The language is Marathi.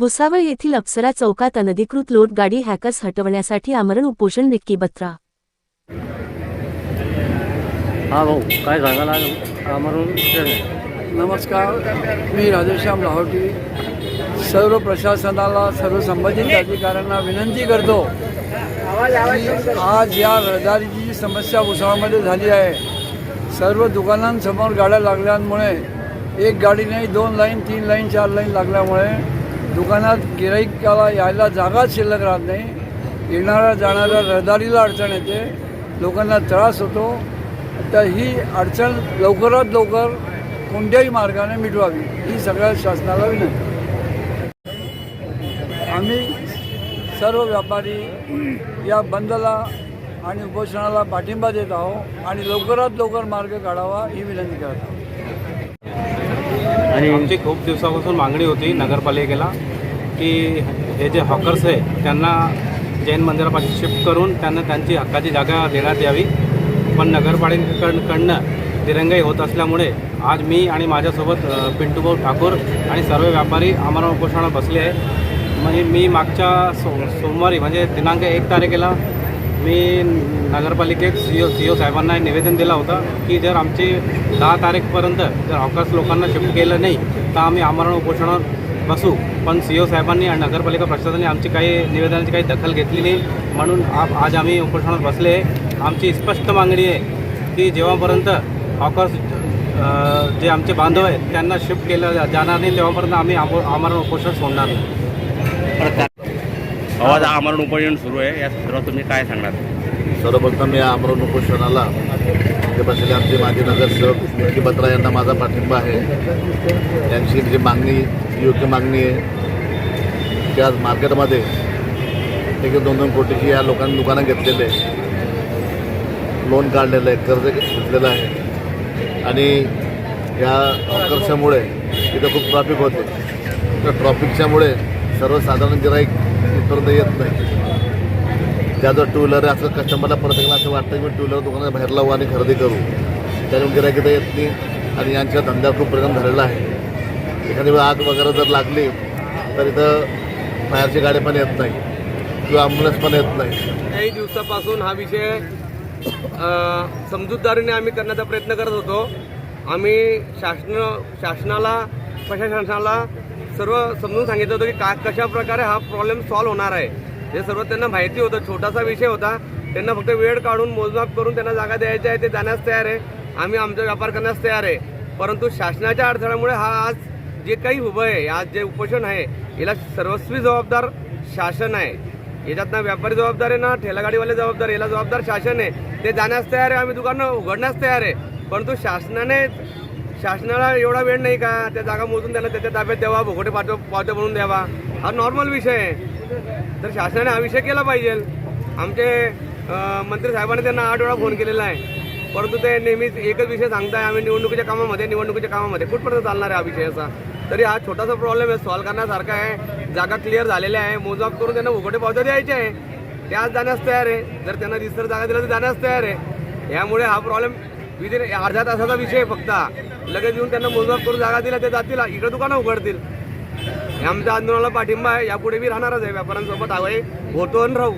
भुसावळ येथील अप्सरा चौकात अनधिकृत लोट गाडी हॅकर्स हटवण्यासाठी आमरण उपोषण विक्की बत्रा. हा भाऊ काय सांगाल आज आमरण नमस्कार मी राधेश्याम लाहोटी. सर्व प्रशासनाला सर्व संबंधित अधिकाऱ्यांना विनंती करतो की आज या रहदारीची जी समस्या भुसावळमध्ये झाली आहे सर्व दुकानांसमोर गाड्या लागल्यामुळे एक गाडी नाही दोन लाईन तीन लाईन चार लाईन लागल्यामुळे दुकानात गिराईकाला यायला जागाच शिल्लक राहत नाही. येणाऱ्या जाणाऱ्या रहदारीला अडचण येते. लोकांना त्रास होतो. तर ही अडचण लवकरात लवकर कोणत्याही मार्गाने मिटवावी ही सगळ्या शासनाला विनंती. आम्ही सर्व व्यापारी या बंदला आणि उपोषणाला पाठिंबा देत आहोत आणि लवकरात लवकर मार्ग काढावा ही विनंती करत आहोत. आणि आमची खूप दिवसापासून मागणी होती नगरपालिकेला की हे जे हॉकर्स आहे त्यांना जैन मंदिरापाशी शिफ्ट करून त्यांना त्यांची हक्काची जागा देण्यात यावी. पण नगरपालिकेकडनं दिरंगाई होत असल्यामुळे आज मी आणि माझ्यासोबत पिंटूभाऊ ठाकूर आणि सर्व व्यापारी आम्हाला उपोषणात बसले आहे. म्हणजे मी मागच्या सो सोमवारी म्हणजे दिनांक एक तारखेला मी नगरपालिकेत सी ओ सी ओ साहेबांना निवेदन दिलं होतं की जर आमची दहा तारीखपर्यंत जर अवकाश लोकांना शिफ्ट केलं नाही तर आम्ही आमरण उपोषणावर बसू. पण सी ओ साहेबांनी आणि नगरपालिका प्रशासनाने आमची काही निवेदनाची काही दखल घेतली नाही. म्हणून आ- आज आम्ही उपोषणावर बसले आहे. आमची स्पष्ट मागणी आहे की जेव्हापर्यंत हॉकर्स जे आमचे बांधव आहेत त्यांना शिफ्ट केलं जा- जाणार नाही तेव्हापर्यंत आम्ही आमरण उपोषण सोडणार नाही. आवाज आमरण उपोषण सुरू आहे. या संदर्भात तुम्ही काय सांगणार? सर्वप्रथम या आमरण उपोषणाला ते बसलेले आमचे माजी नगरसेवक विकी बत्रा यांना माझा पाठिंबा आहे. त्यांची जी मागणी योग्य मागणी आहे की आज मार्केटमध्ये एक दोन दोन कोटीची या लोकांनी दुकानं घेतलेले आहे लोन काढलेलं आहे कर्ज घेतलेलं आहे. आणि या कर्जामुळे इथं खूप ट्रॉफिक होते. त्या ट्रॉफिकच्यामुळे सर्वसाधारण गिराईक इथपर्यंत येत नाही. ज्याचं टू व्हीलर असं कस्टमरला प्रत्येकाला असं वाटतं की मी टू व्हीलर दुकानात बाहेर लावू आणि खरेदी करू. त्यामुळे गिराईक तर येत नाही आणि यांच्या धंद्यावर खूप परिणाम झालेला आहे. एखादी वेळ आग वगैरे जर लागली तर इथं बाहेरची गाडी पण येत नाही. किंवा ॲम्ब्युलन्स पण येत नाही. काही दिवसापासून हा विषय समजूतदारीने आम्ही करण्याचा प्रयत्न करत होतो. आम्ही शासन शासनाला प्रशासनाला सर्व समजून सांगितलं होतं की का कशा प्रकारे हा प्रॉब्लेम सॉल्व्ह होणार आहे. हे सर्व त्यांना माहिती होतं. छोटासा विषय होता. त्यांना फक्त वेळ काढून मोजमाप करून त्यांना जागा द्यायची आहे ते जाण्यास तयार आहे. आम्ही आमचा व्यापार करण्यास तयार आहे. परंतु शासनाच्या अडथळ्यामुळे हा आज जे काही उभं आहे आज जे उपोषण आहे याला सर्वस्वी जबाबदार शासन आहे. याच्यात ना व्यापारी जबाबदार आहे ना ठेलागाडीवाले जबाबदार याला जबाबदार शासन आहे. ते जाण्यास तयार आहे आम्ही दुकानं उघडण्यास तयार आहे. परंतु शासनाने शासनाला एवढा वेळ नाही का? त्या जागा मोजून त्यांना त्याच्या ताब्यात द्यावा भोगोटे पाठव पावत्या म्हणून द्यावा. हा नॉर्मल विषय आहे. तर शासनाने हा विषय केला पाहिजे. आमचे मंत्री साहेबांनी त्यांना आठ वेळा फोन केलेला आहे. परंतु ते नेहमीच एकच विषय सांगताय आम्ही निवडणुकीच्या कामामध्ये निवडणुकीच्या कामामध्ये. कुठपर्यंत चालणार आहे हा विषय असा? तरी हा छोटासा प्रॉब्लेम आहे सॉल्व्ह करण्यासारखा आहे. जागा क्लिअर झालेल्या आहे. मोजमाप करून त्यांना उघडे पावत्या द्यायचे आहे. ते आज जाण्यास तयार आहे. जर त्यांना रिसर जागा दिला तर जाण्यास तयार आहे. यामुळे हा प्रॉब्लेम विदिन अर्ध्या तासाचा विषय आहे फक्त. लगेच येऊन त्यांना मोजमाप करून जागा दिला ते जातील. इकडे दुकानं उघडतील. हे आमच्या आंदोलनाला पाठिंबा आहे. यापुढे मी राहणारच आहे. व्यापाऱ्यांसोबत आहे होतो आणि राहू.